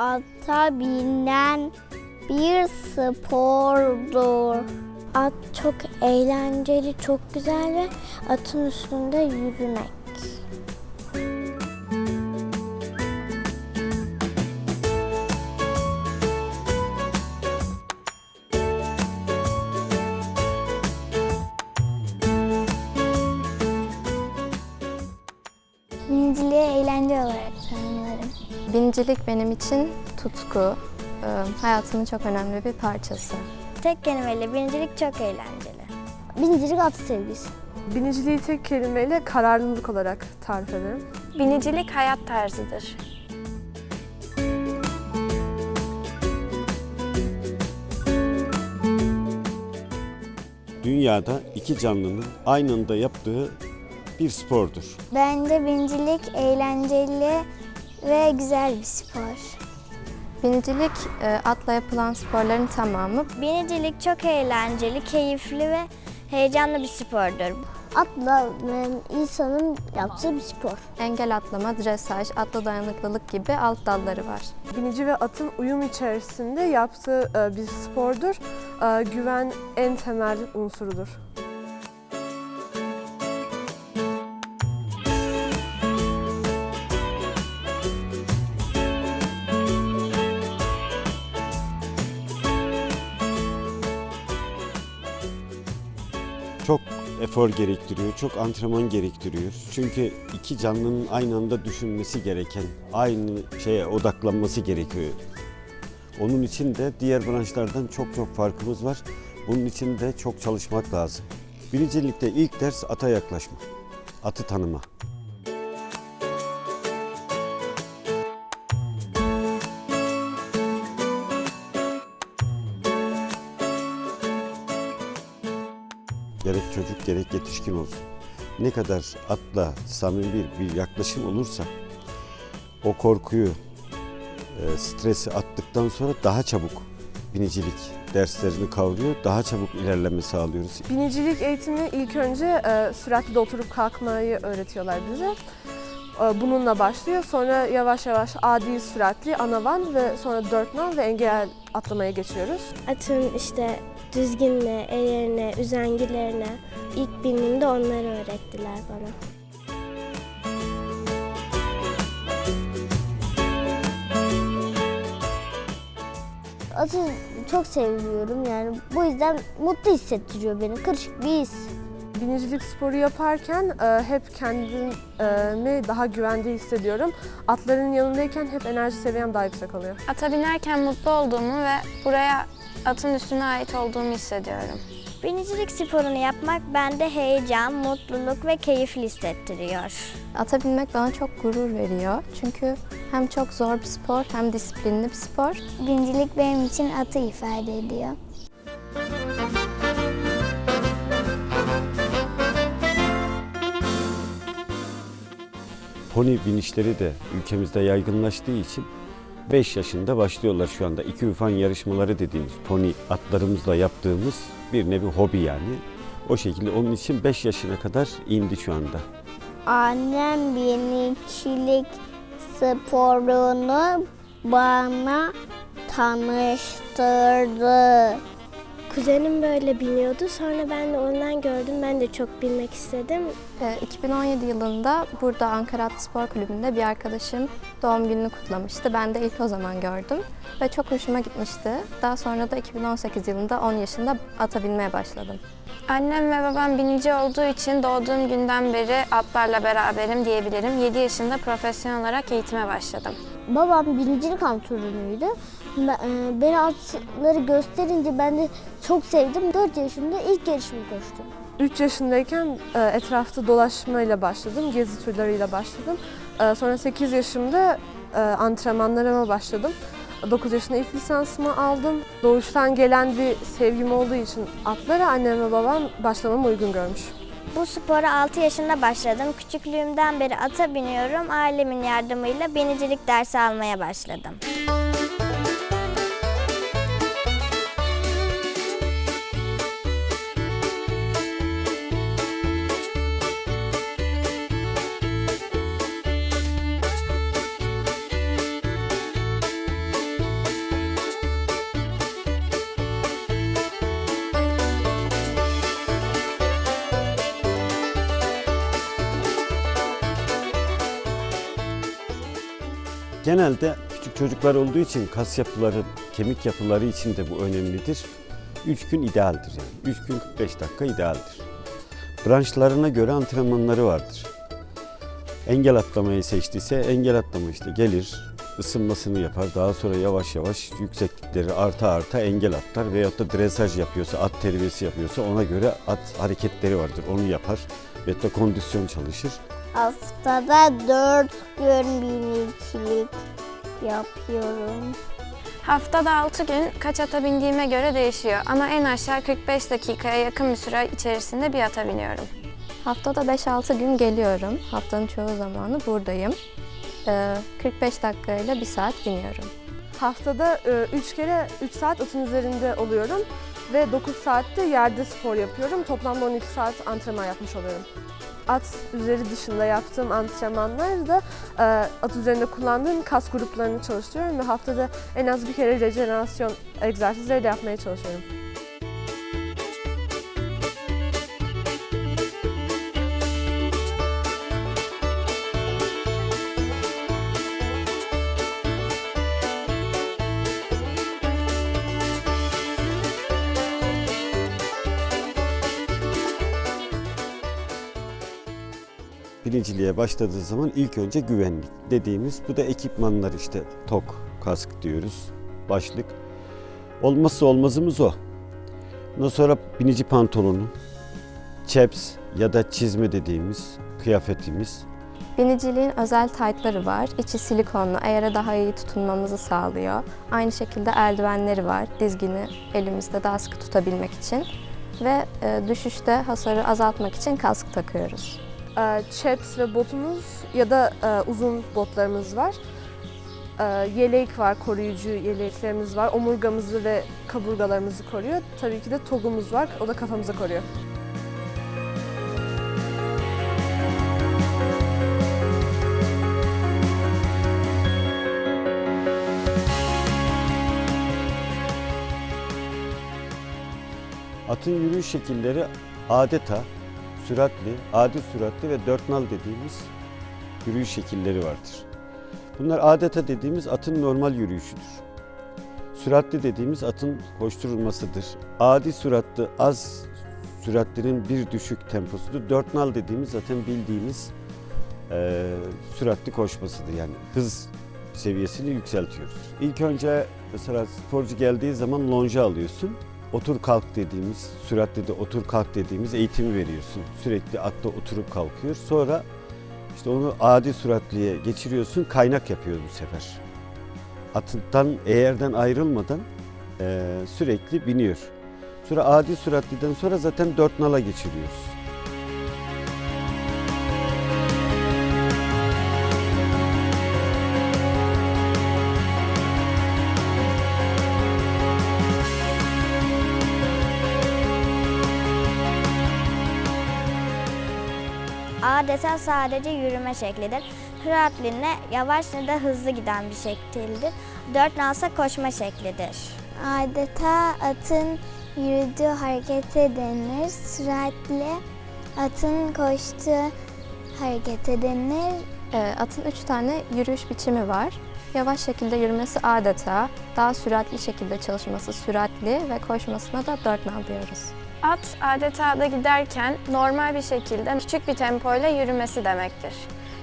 ata binen bir spordur. At çok eğlenceli, çok güzel ve atın üstünde yürümek. Biniciliği eğlence olarak tanımlarım. Binicilik benim için tutku, e, hayatımın çok önemli bir parçası. Tek kelimeyle binicilik çok eğlenceli. Binicilik at sevgisi. Biniciliği tek kelimeyle kararlılık olarak tarif ederim. Binicilik hayat tarzıdır. Dünyada iki canlının aynı anda yaptığı bir spordur. Bence binicilik eğlenceli ve güzel bir spor. Binicilik e, atla yapılan sporların tamamı. Binicilik çok eğlenceli, keyifli ve heyecanlı bir spordur. Atla insanın yaptığı bir spor. Engel atlama, dresaj, atla dayanıklılık gibi alt dalları var. Binici ve atın uyum içerisinde yaptığı e, bir spordur. E, Güven en temel unsurudur. Efor gerektiriyor, çok antrenman gerektiriyor. Çünkü iki canlının aynı anda düşünmesi gereken, aynı şeye odaklanması gerekiyor. Onun için de diğer branşlardan çok çok farkımız var. Bunun için de çok çalışmak lazım. Binicilikte ilk ders ata yaklaşma, atı tanıma. Gerek yetişkin olsun. Ne kadar atla samimi bir, bir yaklaşım olursa o korkuyu, e, stresi attıktan sonra daha çabuk binicilik derslerini kavruyor, daha çabuk ilerleme sağlıyoruz. Binicilik eğitimi ilk önce e, süratli de oturup kalkmayı öğretiyorlar bize. E, bununla başlıyor. Sonra yavaş yavaş adi süratli anavan ve sonra dört nal ve engel atlamaya geçiyoruz. Atın işte düzgünle, ellerine, üzengilerine ilk bindiğimde onları öğrettiler bana. Atı çok seviyorum yani bu yüzden mutlu hissettiriyor beni. Karışık bir his. Binicilik sporu yaparken e, hep kendimi daha güvende hissediyorum. Atların yanındayken hep enerji seviyem daha yüksek oluyor. Ata binerken mutlu olduğumu ve buraya atın üstüne ait olduğumu hissediyorum. Binicilik sporunu yapmak bende heyecan, mutluluk ve keyifli hissettiriyor. Ata binmek bana çok gurur veriyor. Çünkü hem çok zor bir spor hem disiplinli bir spor. Binicilik benim için atı ifade ediyor. Pony binişleri de ülkemizde yaygınlaştığı için 5 yaşında başlıyorlar şu anda. İki ufan yarışmaları dediğimiz pony atlarımızla yaptığımız bir nevi hobi yani. O şekilde onun için 5 yaşına kadar indi şu anda. Annem binicilik sporunu bana tanıştırdı. Kuzenim böyle biniyordu. Sonra ben de ondan gördüm. Ben de çok binmek istedim. E, 2017 yılında burada Ankara Atlı Spor Kulübü'nde bir arkadaşım doğum gününü kutlamıştı. Ben de ilk o zaman gördüm ve çok hoşuma gitmişti. Daha sonra da 2018 yılında 10 yaşında ata binmeye başladım. Annem ve babam binici olduğu için doğduğum günden beri atlarla beraberim diyebilirim. 7 yaşında profesyonel olarak eğitime başladım. Babam binicilik antrenörüydü. Ben- e, Beni atları gösterince ben de çok sevdim. 4 yaşımda ilk yarışımı koştum. 3 yaşındayken e, etrafta dolaşmayla başladım, gezi turlarıyla başladım. E, Sonra 8 yaşımda antrenmanlarıma başladım. 9 yaşında ilk lisansımı aldım. Doğuştan gelen bir sevgim olduğu için atlara annem ve babam başlamamı uygun görmüş. Bu spora 6 yaşında başladım. Küçüklüğümden beri ata biniyorum. Ailemin yardımıyla binicilik dersi almaya başladım. Genelde küçük çocuklar olduğu için kas yapıları, kemik yapıları için de bu önemlidir. 3 gün idealdir yani. 3 gün 45 dakika idealdir. Branşlarına göre antrenmanları vardır. Engel atlamayı seçtiyse engel atlama işte gelir, ısınmasını yapar. Daha sonra yavaş yavaş yükseklikleri arta arta engel atlar. Veyahut da dresaj yapıyorsa, at terbiyesi yapıyorsa ona göre at hareketleri vardır. Onu yapar. Veyahut da kondisyon çalışır. Haftada dört gün binicilik yapıyorum. Haftada 6 gün kaç ata bindiğime göre değişiyor ama en aşağı 45 dakikaya yakın bir süre içerisinde bir ata biniyorum. Haftada 5-6 gün geliyorum. Haftanın çoğu zamanı buradayım. Ee, 45 dakikayla 1 saat biniyorum. Haftada 3 kere 3 saat atın üzerinde oluyorum ve 9 saatte yerde spor yapıyorum. Toplamda 12 saat antrenman yapmış oluyorum. At üzeri dışında yaptığım antrenmanlar da e, at üzerinde kullandığım kas gruplarını çalıştırıyorum ve haftada en az bir kere rejenerasyon egzersizleri de yapmaya çalışıyorum. Birinciliğe başladığı zaman ilk önce güvenlik dediğimiz bu da ekipmanlar işte tok, kask diyoruz, başlık. Olmazsa olmazımız o. Ondan sonra binici pantolonu, chaps ya da çizme dediğimiz kıyafetimiz. Biniciliğin özel taytları var. İçi silikonlu, ayara daha iyi tutunmamızı sağlıyor. Aynı şekilde eldivenleri var. Dizgini elimizde daha sıkı tutabilmek için. Ve e, düşüşte hasarı azaltmak için kask takıyoruz. E, chaps ve botumuz ya da e, uzun botlarımız var. E, yelek var, koruyucu yeleklerimiz var. Omurgamızı ve kaburgalarımızı koruyor. Tabii ki de togumuz var, o da kafamızı koruyor. Atın yürüyüş şekilleri adeta süratli, adi süratli ve dört nal dediğimiz yürüyüş şekilleri vardır. Bunlar adeta dediğimiz atın normal yürüyüşüdür. Süratli dediğimiz atın koşturulmasıdır. Adi süratli, az süratlinin bir düşük temposudur. Dört nal dediğimiz zaten bildiğimiz eee, süratli koşmasıdır. Yani hız seviyesini yükseltiyoruz. İlk önce mesela sporcu geldiği zaman lonja alıyorsun. Otur kalk dediğimiz, süratli de otur kalk dediğimiz eğitimi veriyorsun. Sürekli atta oturup kalkıyor. Sonra işte onu adi süratliye geçiriyorsun. Kaynak yapıyor bu sefer. Atından eğerden ayrılmadan eee, sürekli biniyor. Sonra adi süratliden sonra zaten dört nala geçiriyoruz. Adeta sadece yürüme şeklidir. Süratli ne yavaş ne de hızlı giden bir şekildir. Dört nalsa koşma şeklidir. Adeta atın yürüdüğü harekete denir. Süratli atın koştuğu harekete denir. E, atın üç tane yürüyüş biçimi var. Yavaş şekilde yürümesi adeta, daha süratli şekilde çalışması süratli ve koşmasına da dört nal diyoruz. At adeta da giderken normal bir şekilde küçük bir tempoyla yürümesi demektir.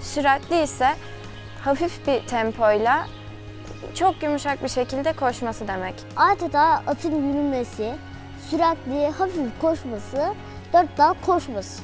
Süratli ise hafif bir tempoyla çok yumuşak bir şekilde koşması demek. Adeta atın yürümesi, süratli hafif koşması, dört dal koşması.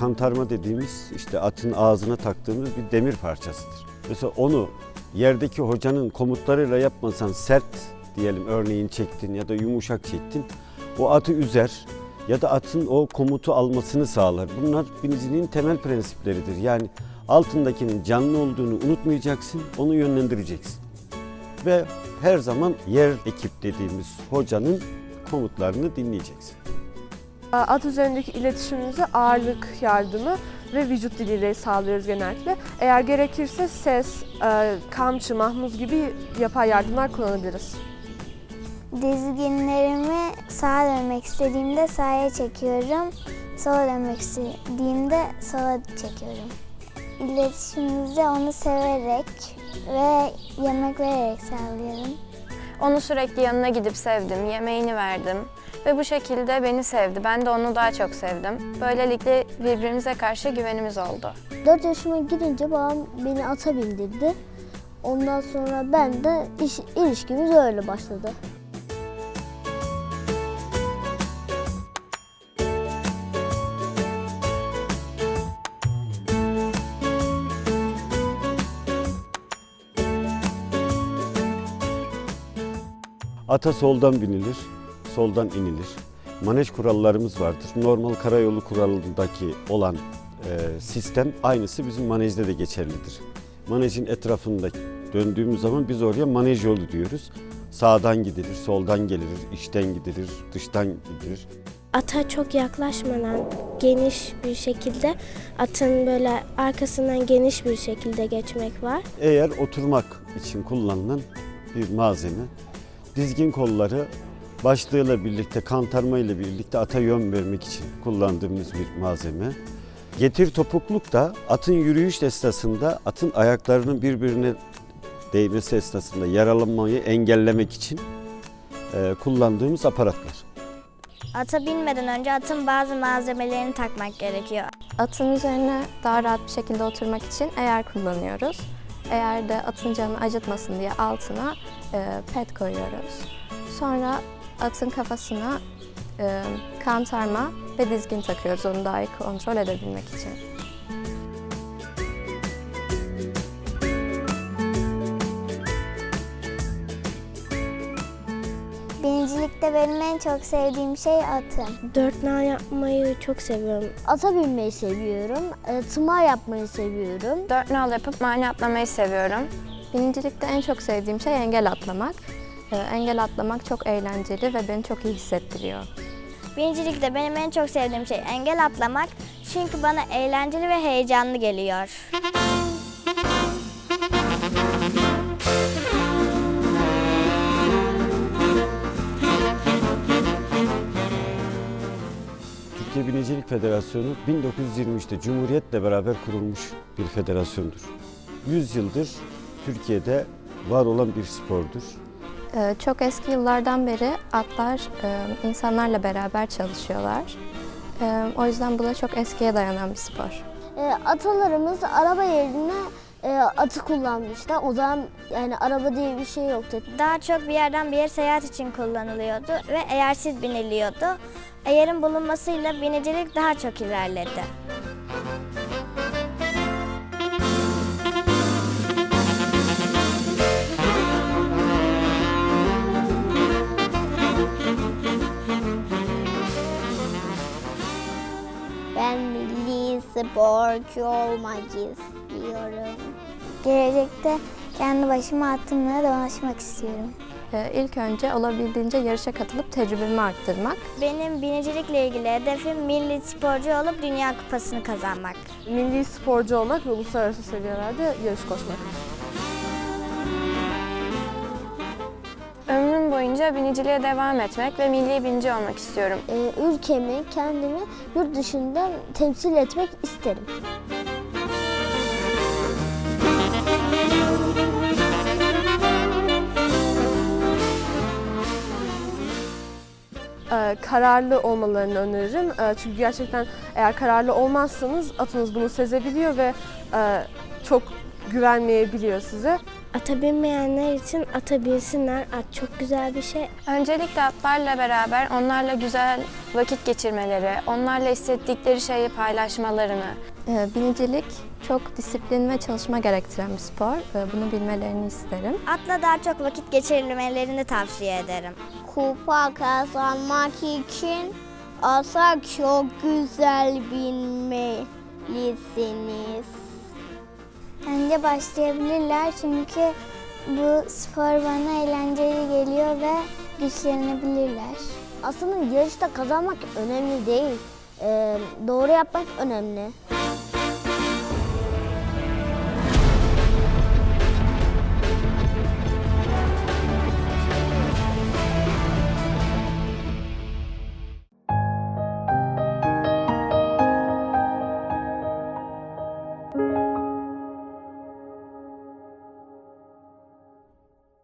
kantarma dediğimiz işte atın ağzına taktığımız bir demir parçasıdır. Mesela onu yerdeki hocanın komutlarıyla yapmasan sert diyelim örneğin çektin ya da yumuşak çektin o atı üzer ya da atın o komutu almasını sağlar. Bunlar biniciliğin temel prensipleridir. Yani altındakinin canlı olduğunu unutmayacaksın, onu yönlendireceksin. Ve her zaman yer ekip dediğimiz hocanın komutlarını dinleyeceksin. At üzerindeki iletişimimizi ağırlık yardımı ve vücut diliyle sağlıyoruz genellikle. Eğer gerekirse ses, e, kamçı, mahmuz gibi yapay yardımlar kullanabiliriz. Dizginlerimi sağa dönmek istediğimde sağa çekiyorum. Sola dönmek istediğimde sola çekiyorum. İletişimimizi onu severek ve yemek vererek sağlıyorum. Onu sürekli yanına gidip sevdim, yemeğini verdim ve bu şekilde beni sevdi. Ben de onu daha çok sevdim. Böylelikle birbirimize karşı güvenimiz oldu. 4 yaşıma girince babam beni ata bindirdi. Ondan sonra ben de iş, ilişkimiz öyle başladı. Ata soldan binilir, soldan inilir. Manej kurallarımız vardır. Normal karayolu kuralındaki olan e, sistem aynısı bizim manejde de geçerlidir. Manejin etrafında döndüğümüz zaman biz oraya manej yolu diyoruz. Sağdan gidilir, soldan gelir, içten gidilir, dıştan gidilir. ata çok yaklaşmadan geniş bir şekilde atın böyle arkasından geniş bir şekilde geçmek var. Eğer oturmak için kullanılan bir malzeme. Dizgin kolları başlığıyla birlikte, kantarma ile birlikte ata yön vermek için kullandığımız bir malzeme. Getir topukluk da atın yürüyüş esnasında atın ayaklarının birbirine değmesi esnasında yaralanmayı engellemek için e, kullandığımız aparatlar. Ata binmeden önce atın bazı malzemelerini takmak gerekiyor. Atın üzerine daha rahat bir şekilde oturmak için eğer kullanıyoruz. Eğer de atın canını acıtmasın diye altına e, pet koyuyoruz. Sonra atın kafasına e, kantarma ve dizgin takıyoruz onu daha iyi kontrol edebilmek için. Binicilikte benim en çok sevdiğim şey atım. Dört nal yapmayı çok seviyorum. Ata binmeyi seviyorum. E, tımar yapmayı seviyorum. Dört nal yapıp mani atlamayı seviyorum. Binicilikte en çok sevdiğim şey engel atlamak. E, engel atlamak çok eğlenceli ve beni çok iyi hissettiriyor. Binicilikte benim en çok sevdiğim şey engel atlamak. Çünkü bana eğlenceli ve heyecanlı geliyor. Türkiye Binicilik Federasyonu 1923'te Cumhuriyet'le beraber kurulmuş bir federasyondur. 100 yıldır Türkiye'de var olan bir spordur. E, çok eski yıllardan beri atlar e, insanlarla beraber çalışıyorlar. E, o yüzden bu da çok eskiye dayanan bir spor. E, atalarımız araba yerine atı kullanmışlar. O zaman yani araba diye bir şey yoktu. Daha çok bir yerden bir yere seyahat için kullanılıyordu ve eğersiz biniliyordu. Eğerin bulunmasıyla binicilik daha çok ilerledi. Sporcu olmak istiyorum. Gelecekte kendi başıma atımla dolaşmak istiyorum. E, ilk önce olabildiğince yarışa katılıp tecrübemi arttırmak. Benim binicilikle ilgili hedefim milli sporcu olup dünya kupasını kazanmak. Milli sporcu olmak ve uluslararası seviyelerde yarış koşmak. Boyunca biniciliğe devam etmek ve milli binici olmak istiyorum. E, ülkemi, kendimi yurt dışında temsil etmek isterim. Ee, kararlı olmalarını öneririm. Ee, çünkü gerçekten eğer kararlı olmazsanız atınız bunu sezebiliyor ve e, çok güvenmeyebiliyor size. Ata binmeyenler için ata binsinler. At çok güzel bir şey. Öncelikle atlarla beraber onlarla güzel vakit geçirmeleri, onlarla hissettikleri şeyi paylaşmalarını, E, binicilik çok disiplin ve çalışma gerektiren bir spor. E, bunu bilmelerini isterim. Atla daha çok vakit geçirilmelerini tavsiye ederim. Kupa kazanmak için ata çok güzel binmelisiniz. Bence başlayabilirler çünkü bu spor bana eğlenceli geliyor ve güçlenebilirler. Aslında yarışta kazanmak önemli değil. E, doğru yapmak önemli.